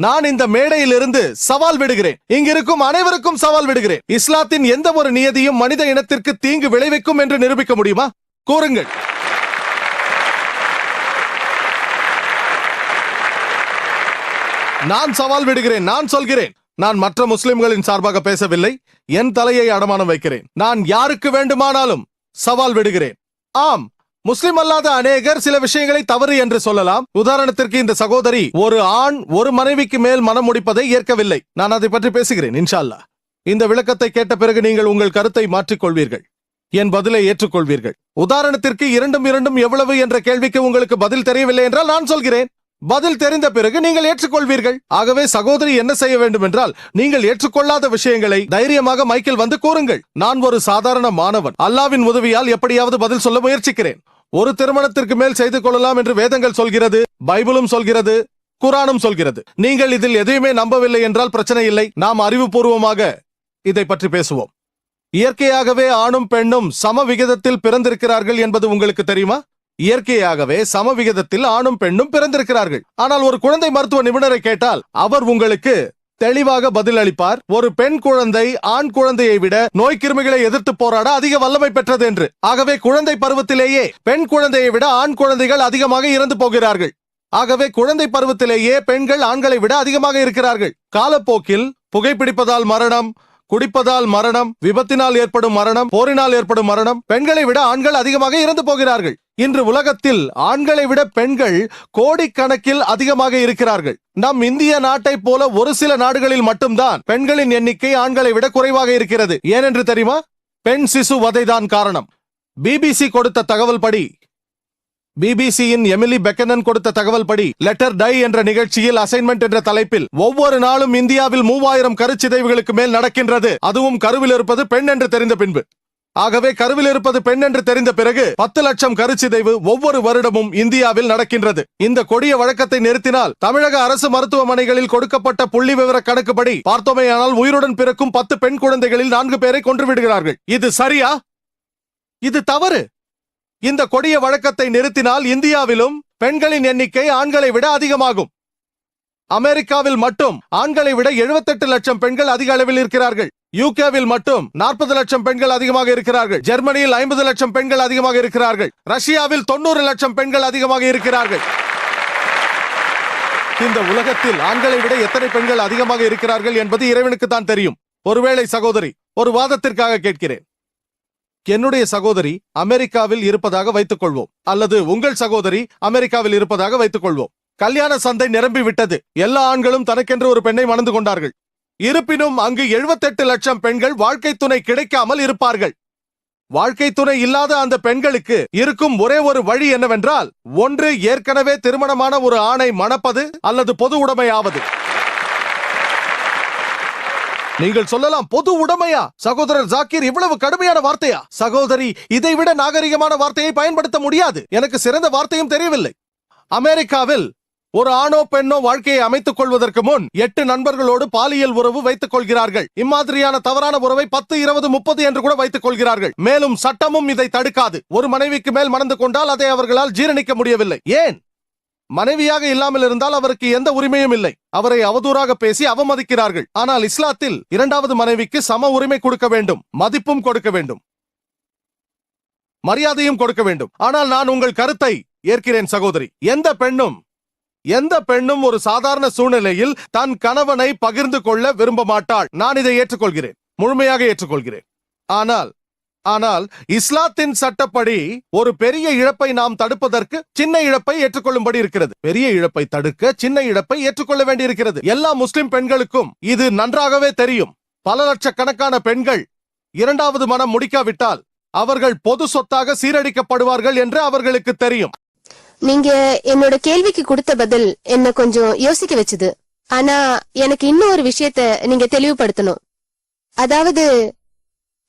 நான் இந்த மேடையிலிருந்து சவால் விடுகிறேன். இங்கிருக்கும் அனைவருக்கும் சவால் விடுகிறேன். இஸ்லாத்தின் எந்த ஒரு நியதியும் மனித இனத்திற்கு தீங்கு விளைவிக்கும் என்று நிரூபிக்க முடியுமா? கூறுங்கள். நான் சவால் விடுகிறேன். நான் சொல்கிறேன். நான் மற்ற முஸ்லிம்களின் சார்பாக பேசவில்லை. என் தலையை அடமானம் வைக்கிறேன். நான் யாருக்கு வேண்டுமானாலும் சவால் விடுகிறேன். ஆம். முஸ்லிம் அல்லாத அநேகர் சில விஷயங்களை தவறு என்று சொல்லலாம். உதாரணத்திற்கு இந்த சகோதரி ஒரு ஆண் ஒரு மனைவிக்கு மேல் மனம் முடிப்பதை ஏற்கவில்லை. நான் அதை பற்றி பேசுகிறேன் இன்ஷா இந்த விளக்கத்தை கேட்ட பிறகு நீங்கள் உங்கள் கருத்தை மாற்றிக் கொள்வீர்கள் என் பதிலை ஏற்றுக்கொள்வீர்கள். உதாரணத்திற்கு இரண்டும் இரண்டும் எவ்வளவு என்ற கேள்விக்கு உங்களுக்கு பதில் தெரியவில்லை என்றால் நான் சொல்கிறேன். பதில் தெரிந்த பிறகு நீங்கள் ஏற்றுக்கொள்வீர்கள். ஆகவே சகோதரி என்ன செய்ய வேண்டும் என்றால் நீங்கள் ஏற்றுக்கொள்ளாத விஷயங்களை தைரியமாக மைக்கேல் வந்து கூறுங்கள். நான் ஒரு சாதாரண மாணவன். அல்லாவின் உதவியால் எப்படியாவது பதில் சொல்ல முயற்சிக்கிறேன். ஒரு திருமணத்திற்கு மேல் செய்து கொள்ளலாம் என்று வேதங்கள் சொல்கிறது பைபிளும் சொல்கிறது குரானும் சொல்கிறது. நீங்கள் இதில் எதையுமே நம்பவில்லை என்றால் பிரச்சனை இல்லை. நாம் அறிவுபூர்வமாக இதை பற்றி பேசுவோம். இயற்கையாகவே ஆணும் பெண்ணும் சம விகிதத்தில் பிறந்திருக்கிறார்கள் என்பது உங்களுக்கு தெரியுமா? இயற்கையாகவே சம விகிதத்தில் ஆணும் பெண்ணும் பிறந்திருக்கிறார்கள். ஆனால் ஒரு குழந்தை மருத்துவ நிபுணரை கேட்டால் அவர் உங்களுக்கு தெளிவாக பதில் அளிப்பார் ஒரு பெண் குழந்தை ஆண் குழந்தையை விட நோய் கிருமிகளை எதிர்த்து போராட அதிக வல்லமை பெற்றது என்று. ஆகவே குழந்தை பருவத்திலேயே பெண் குழந்தையை விட ஆண் குழந்தைகள் அதிகமாக இறந்து போகிறார்கள். ஆகவே குழந்தை பருவத்திலேயே பெண்கள் ஆண்களை விட அதிகமாக இருக்கிறார்கள். காலப்போக்கில் புகைப்பிடிப்பதால் மரணம் குடிப்பதால் மரணம் விபத்தினால் ஏற்படும் மரணம் போரினால் ஏற்படும் மரணம் பெண்களை விட ஆண்கள் அதிகமாக இறந்து போகிறார்கள். இன்று உலகத்தில் ஆண்களை விட பெண்கள் கோடிக்கணக்கில் அதிகமாக இருக்கிறார்கள். நம் இந்திய நாட்டை போல ஒரு சில நாடுகளில் மட்டும்தான் பெண்களின் எண்ணிக்கை ஆண்களை விட குறைவாக இருக்கிறது. ஏனென்று தெரியுமா? பெண் சிசு வதைதான் காரணம். பிபிசி கொடுத்த தகவல் படி பிபிசியின் எமிலி பெக்கனன் கொடுத்த தகவல் படி லெட்டர் டை என்ற நிகழ்ச்சியில் அசைன்மெண்ட் என்ற தலைப்பில் ஒவ்வொரு நாளும் இந்தியாவில் மூவாயிரம் கருச்சிதைவுகளுக்கு மேல் நடக்கின்றது. அதுவும் கருவில் இருப்பது பெண் என்று தெரிந்த பின்பு. ஆகவே கருவில் இருப்பது பெண் என்று தெரிந்த பிறகு பத்து லட்சம் கருச்சிதைவு ஒவ்வொரு வருடமும் இந்தியாவில் நடக்கின்றது. இந்த கொடிய வழக்கத்தை நிறுத்தினால் தமிழக அரசு மருத்துவமனைகளில் கொடுக்கப்பட்ட புள்ளி விவர கணக்குப்படி பார்த்தோமேயானால் உயிருடன் பிறக்கும் பத்து பெண் குழந்தைகளில் நான்கு பேரை கொன்றுவிடுகிறார்கள் இது சரியா? இது தவறு. இந்த கொடிய வழக்கத்தை நிறுத்தினால் இந்தியாவிலும் பெண்களின் எண்ணிக்கை ஆண்களை விட அதிகமாகும். அமெரிக்காவில் மட்டும் ஆண்களை விட 78 லட்சம் பெண்கள் அதிக அளவில் இருக்கிறார்கள். யூகேவில் மட்டும் 40 லட்சம் பெண்கள் அதிகமாக இருக்கிறார்கள். ஜெர்மனியில் 50 லட்சம் பெண்கள் அதிகமாக இருக்கிறார்கள். ரஷ்யாவில் 90 லட்சம் பெண்கள் அதிகமாக இருக்கிறார்கள். இந்த உலகத்தில் ஆண்களை விட எத்தனை பெண்கள் அதிகமாக இருக்கிறார்கள் என்பது இறைவனுக்கு தான் தெரியும். ஒருவேளை சகோதரி ஒரு வாதத்திற்காக கேட்கிறேன். என்னுடைய சகோதரி அமெரிக்காவில் இருப்பதாக வைத்துக் கொள்வோம் அல்லது உங்கள் சகோதரி அமெரிக்காவில் இருப்பதாக வைத்துக் கொள்வோம் கல்யாண சந்தை நிரம்பி விட்டது. எல்லா ஆண்களும் தனக்கென்று ஒரு பெண்ணை மணந்து கொண்டார்கள். இருப்பினும் அங்கு 78 லட்சம் பெண்கள் வாழ்க்கை துணை கிடைக்காமல் இருப்பார்கள். வாழ்க்கை துணை இல்லாத அந்த பெண்களுக்கு இருக்கும் ஒரே ஒரு வழி என்னவென்றால் ஒன்று ஏற்கனவே திருமணமான ஒரு ஆணை மணப்பது அல்லது பொது உடைமையாவது. நீங்கள் சொல்லலாம் பொது உடைமையா? சகோதரர் ஜாக்கிர் இவ்வளவு கடுமையான வார்த்தையா? சகோதரி இதை விட நாகரிகமான வார்த்தையை பயன்படுத்த முடியாது. எனக்கு சிறந்த வார்த்தையும் தெரியவில்லை. அமெரிக்காவில் ஒரு ஆணோ பெண்ணோ வாழ்க்கையை அமைத்துக் கொள்வதற்கு முன் எட்டு நண்பர்களோடு பாலியல் உறவு வைத்துக் கொள்கிறார்கள். இம்மாதிரியான தவறான உறவை பத்து இருபது முப்பது என்று கூட வைத்துக் கொள்கிறார்கள். மேலும் சட்டமும் இதை தடுக்காது. ஒரு மனைவிக்கு மேல் மணந்து கொண்டால் அதை அவர்களால் ஜீரணிக்க முடியவில்லை. ஏன்? மனைவியாக இல்லாமல் இருந்தால் அவருக்கு எந்த உரிமையும் இல்லை. அவரை அவதூறாக பேசி அவமதிக்கிறார்கள். ஆனால் இஸ்லாத்தில் இரண்டாவது மனைவிக்கு சம உரிமை கொடுக்க வேண்டும். மதிப்பும் கொடுக்க வேண்டும். மரியாதையும் கொடுக்க வேண்டும். ஆனால் நான் உங்கள் கருத்தை ஏற்கிறேன் சகோதரி. எந்த பெண்ணும் எந்த பெண்ணும் ஒரு சாதாரண சூழ்நிலையில் தன் கணவனை பகிர்ந்து கொள்ள விரும்ப மாட்டாள். நான் இதை ஏற்றுக்கொள்கிறேன். முழுமையாக ஏற்றுக்கொள்கிறேன். ஆனால் ஆனால் இஸ்லாத்தின் சட்டப்படி ஒரு பெரிய இழப்பை நாம் தடுப்பதற்கு சின்ன இழப்பை ஏற்றுக்கொள்ளும்படி இருக்கிறது. பெரிய இழப்பை தடுக்க சின்ன இழப்பை ஏற்றுக்கொள்ள வேண்டியிருக்கிறது. எல்லா முஸ்லிம் பெண்களுக்கும் இது நன்றாகவே தெரியும். பல லட்சக்கணக்கான பெண்கள் இரண்டாவது மனம் முடிக்காவிட்டால் அவர்கள் பொது சொத்தாக சீரடிக்கப்படுவார்கள் என்று அவர்களுக்கு தெரியும். நீங்க என்னோட கேள்விக்கு கொடுத்த பதில் என்ன கொஞ்சம் யோசிக்க வச்சுது. ஆனா எனக்கு இன்னும் ஒரு விஷயத்த நீங்க தெளிவுபடுத்தணும். அதாவது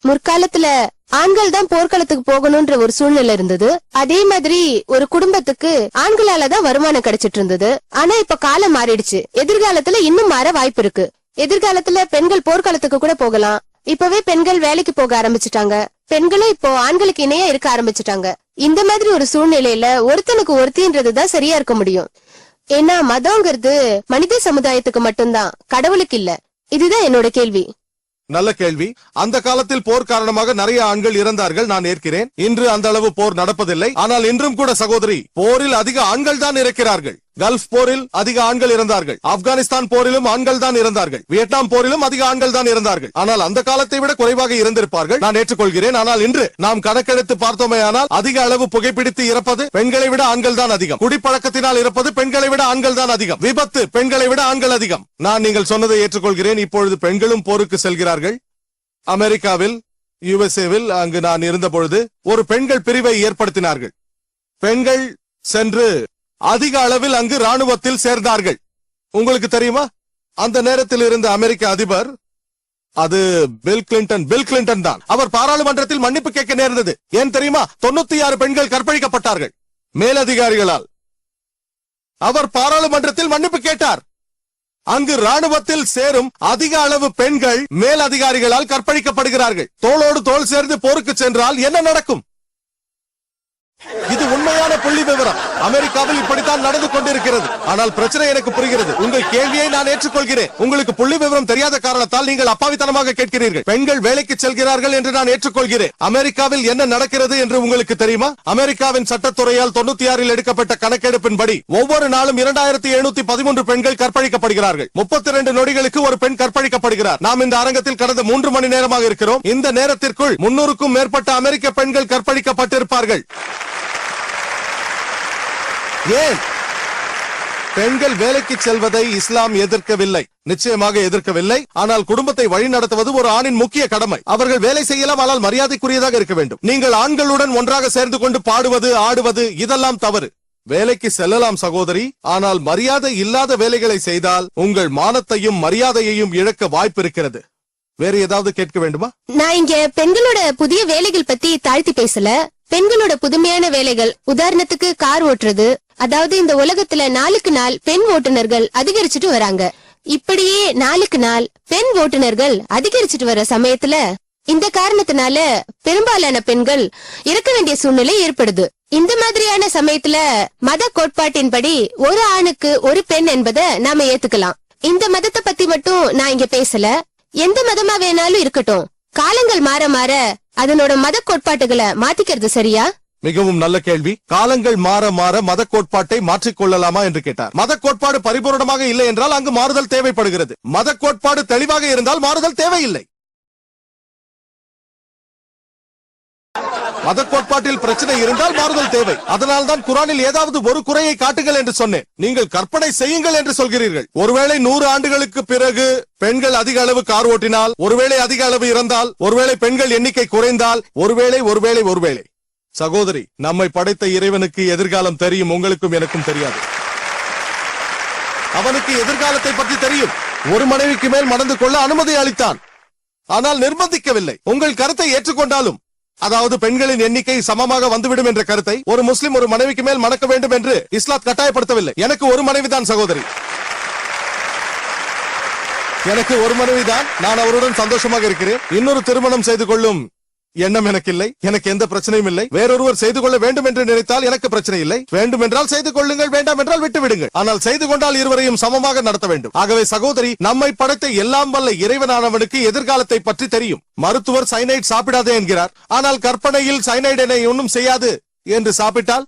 முற்காலத்துல ஆண்கள் தான் போர்க்களத்துக்கு போகணும்ன்ற ஒரு சூழ்நிலை இருந்தது. அதே மாதிரி ஒரு குடும்பத்துக்கு ஆண்களால தான் வருமானம் கிடைச்சிட்டு இருந்தது. ஆனா இப்ப காலம் மாறிடுச்சு. எதிர்காலத்துல இன்னும் மாற வாய்ப்பு இருக்கு. எதிர்காலத்துல பெண்கள் போர்க்களத்துக்கு கூட போகலாம். இப்பவே பெண்கள் வேலைக்கு போக ஆரம்பிச்சுட்டாங்க. பெண்களும் இப்போ ஆண்களுக்கு இணையா இருக்க ஆரம்பிச்சுட்டாங்க. இந்த மாதிரி ஒரு சூழ்நிலையில ஒருத்தனுக்கு ஒருத்தின்றதுதான் சரியா இருக்க முடியும். ஏன்னா மதங்கிறது மனித சமுதாயத்துக்கு மட்டும்தான். கடவுளுக்கு இல்ல. இதுதான் என்னோட கேள்வி. நல்ல கேள்வி. அந்த காலத்தில் போர் காரணமாக நிறைய ஆண்கள் இறந்தார்கள் நான் ஏற்கிறேன். இன்று அந்த அளவு போர் நடப்பதில்லை. ஆனால் இன்றும் கூட சகோதரி போரில் அதிக ஆண்கள் தான் இருக்கிறார்கள். கல்ஃப் போரில் அதிக ஆண்கள் இருந்தார்கள். ஆப்கானிஸ்தான் போரிலும் ஆண்கள் தான் இறந்தார்கள் வியட்நாம் போரிலும் அதிக ஆண்கள் தான் இறந்தார்கள் ஆனால் அந்த காலத்தை விட குறைவாக இருந்திருப்பார்கள். நான் ஏற்றுக்கொள்கிறேன். ஆனால் இன்று நாம் கணக்கெடுத்து பார்த்தோமேயானால் அதிக அளவு புகைப்பிடித்து இறப்பது பெண்களை விட ஆண்கள் தான் அதிகம். குடிப்பழக்கத்தினால் இறப்பது பெண்களை விட ஆண்கள் தான் அதிகம். விபத்து பெண்களை விட ஆண்கள் அதிகம். நான் நீங்கள் சொன்னதை ஏற்றுக்கொள்கிறேன். இப்பொழுது பெண்களும் போருக்கு செல்கிறார்கள். அமெரிக்காவில் யுஎஸ்ஏவில் அங்கு நான் இருந்த பொழுது ஒரு பெண்கள் பிரிவை ஏற்படுத்தினார்கள். பெண்கள் சென்று அதிக அளவில் அங்கு ராணுவத்தில் சேர்ந்தார்கள். உங்களுக்கு தெரியுமா? அந்த நேரத்தில் இருந்த அமெரிக்க அதிபர் அது பில் கிளின்டன் பில் கிளின்டன் தான். அவர் பாராளுமன்றத்தில் மன்னிப்பு கேட்க நேர்ந்தது. ஏன் தெரியுமா? தொண்ணூத்தி ஆறு பெண்கள் கற்பழிக்கப்பட்டார்கள். மேலதிகாரிகளால். அவர் பாராளுமன்றத்தில் மன்னிப்பு கேட்டார். அங்கு ராணுவத்தில் சேரும் அதிக அளவு பெண்கள் மேல் அதிகாரிகளால் கற்பழிக்கப்படுகிறார்கள். தோளோடு தோள் சேர்ந்து போருக்கு சென்றால் என்ன நடக்கும்? இது உண்மையான புள்ளி விவரம். அமெரிக்காவில் இப்படித்தான் நடந்து கொண்டிருக்கிறது. ஆனால் பிரச்சனை எனக்கு புரிகிறது. உங்கள் கேள்வியை நான் ஏற்றுக்கொள்கிறேன். உங்களுக்கு புள்ளி விவரம் தெரியாத காரணத்தால் நீங்கள் அப்பாவித்தனமாக கேட்கிறீர்கள். பெண்கள் வேலைக்கு செல்கிறார்கள் என்று நான் ஏற்றுக்கொள்கிறேன். அமெரிக்காவில் என்ன நடக்கிறது என்று உங்களுக்கு தெரியுமா? அமெரிக்காவின் சட்டத்துறையால் தொண்ணூத்தி ஆறில் எடுக்கப்பட்ட கணக்கெடுப்பின்படி ஒவ்வொரு நாளும் இரண்டாயிரத்தி எழுநூத்தி பதிமூன்று பெண்கள் கற்பழிக்கப்படுகிறார்கள். முப்பத்தி ரெண்டு நொடிகளுக்கு ஒரு பெண் கற்பழிக்கப்படுகிறார். நாம் இந்த அரங்கத்தில் கடந்த மூன்று மணி நேரமாக இருக்கிறோம். இந்த நேரத்திற்குள் முன்னூறுக்கும் மேற்பட்ட அமெரிக்க பெண்கள் கற்பழிக்கப்பட்டிருப்பார்கள். ஏன்? பெண்கள் வேலைக்கு செல்வதை இஸ்லாம் எதிர்க்கவில்லை. நிச்சயமாக எதிர்க்கவில்லை. ஆனால் குடும்பத்தை வழி நடத்துவது ஒரு ஆணின் முக்கிய கடமை. அவர்கள் வேலை செய்யலாம் ஆனால் மரியாதைக்குரியதாக இருக்க வேண்டும். நீங்கள் ஆண்களுடன் ஒன்றாக சேர்ந்து கொண்டு பாடுவது ஆடுவது இதெல்லாம் தவறு. வேலைக்கு செல்லலாம் சகோதரி. ஆனால் மரியாதை இல்லாத வேலைகளை செய்தால் உங்கள் மானத்தையும் மரியாதையையும் இழக்க வாய்ப்பு இருக்கிறது. வேற ஏதாவது கேட்க வேண்டுமா? நான் இங்க பெண்களோட புதிய வேலைகள் பத்தி தாழ்த்தி பேசல. பெண்களோட புதுமையான வேலைகள். உதாரணத்துக்கு கார் ஓட்டுறது அதாவது இந்த உலகத்துல நாளுக்கு நாள் பெண் ஓட்டுநர்கள் அதிகரிச்சுட்டு வராங்க. இப்படியே நாளுக்கு நாள் பெண் ஓட்டுநர்கள் அதிகரிச்சுட்டு வர சமயத்துல இந்த காரணத்தினால பெரும்பாலான பெண்கள் இறக்க வேண்டிய சூழ்நிலை ஏற்படுது. இந்த மாதிரியான சமயத்துல மத கோட்பாட்டின்படி ஒரு ஆணுக்கு ஒரு பெண் என்பதை நாம ஏத்துக்கலாம். இந்த மதத்தை பத்தி மட்டும் நான் இங்க பேசல. எந்த மதமா வேணாலும் இருக்கட்டும். காலங்கள் மாற மாற அதனோட மத கோட்பாட்டுகளை மாத்திக்கிறது சரியா? மிகவும் நல்ல கேள்வி. காலங்கள் மாற மாற மத கோட்பாட்டை மாற்றிக் கொள்ளலாமா என்று கேட்டார். மத கோட்பாடு பரிபூரணமாக இல்லை என்றால் அங்கு மாறுதல் தேவைப்படுகிறது. மத கோட்பாடு தெளிவாக இருந்தால் மாறுதல் தேவையில்லை. மத கோட்பாட்டில் பிரச்சனை இருந்தால் மாறுதல் தேவை. அதனால் தான் குரானில் ஏதாவது ஒரு குறையை காட்டுங்கள் என்று சொன்னேன். நீங்கள் கற்பனை செய்யுங்கள் என்று சொல்கிறீர்கள். ஒருவேளை நூறு ஆண்டுகளுக்கு பிறகு பெண்கள் அதிக அளவு கார் ஓட்டினால் ஒருவேளை அதிக அளவு இறந்தால் ஒருவேளை பெண்கள் எண்ணிக்கை குறைந்தால் ஒருவேளை ஒருவேளை ஒருவேளை. சகோதரி நம்மை படைத்த இறைவனுக்கு எதிர்காலம் தெரியும் உங்களுக்கும் எனக்கும் தெரியாது. அவனுக்கு எதிர்காலத்தை பற்றி தெரியும். ஒரு மனைவிக்கு மேல் மணந்து கொள்ள அனுமதி அளித்தான். ஆனால் நிர்பந்திக்கவில்லை. உங்கள் கருத்தை ஏற்றுக்கொண்டாலும் அதாவது பெண்களின் எண்ணிக்கை சமமாக வந்துவிடும் என்ற கருத்தை ஒரு முஸ்லிம் ஒரு மனைவிக்கு மேல் மணக்க வேண்டும் என்று இஸ்லாத் கட்டாயப்படுத்தவில்லை. எனக்கு ஒரு மனைவிதான் சகோதரி. எனக்கு ஒரு மனைவிதான். நான் அவருடன் சந்தோஷமாக இருக்கிறேன். இன்னொரு திருமணம் செய்து கொள்ளும் எண்ணம் எனக்கு இல்லை எனக்கு எந்த பிரச்சனையும் இல்லை. வேறொருவர் செய்து கொள்ள வேண்டும் என்று நினைத்தால் எனக்கு பிரச்சனை இல்லை. வேண்டும் என்றால் செய்து கொள்ளுங்கள் வேண்டாம் என்றால் விட்டு விடுங்கள் ஆனால் செய்து கொண்டால் இருவரையும் சமமாக நடத்த வேண்டும். ஆகவே சகோதரி நம்மை படைத்த எல்லாம் வல்ல இறைவனானவனுக்கு எதிர்காலத்தை பற்றி தெரியும். மருத்துவர் சைனைட் சாப்பிடாதே என்கிறார். ஆனால் கற்பனையில் சைனைட் என ஒன்றும் செய்யாது என்று சாப்பிட்டால்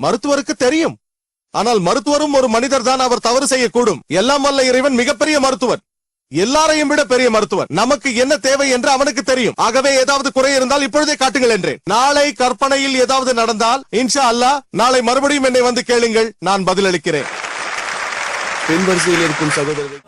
மருத்துவருக்கு தெரியும். ஆனால் மருத்துவரும் ஒரு மனிதர் தான் அவர் தவறு செய்யக்கூடும். எல்லாம் வல்ல இறைவன் மிகப்பெரிய மருத்துவர். எல்லாரையும் விட பெரிய மருத்துவர். நமக்கு என்ன தேவை என்று அவனுக்கு தெரியும். ஆகவே ஏதாவது குறை இருந்தால் இப்பொழுதே காட்டுங்கள் என்றேன். நாளை கற்பனையில் ஏதாவது நடந்தால் இன்ஷா அல்லாஹ் நாளை மறுபடியும் என்னை வந்து கேளுங்கள். நான் பதிலளிக்கிறேன். பின்வரிசையில் இருக்கும் சகோதரர்கள்.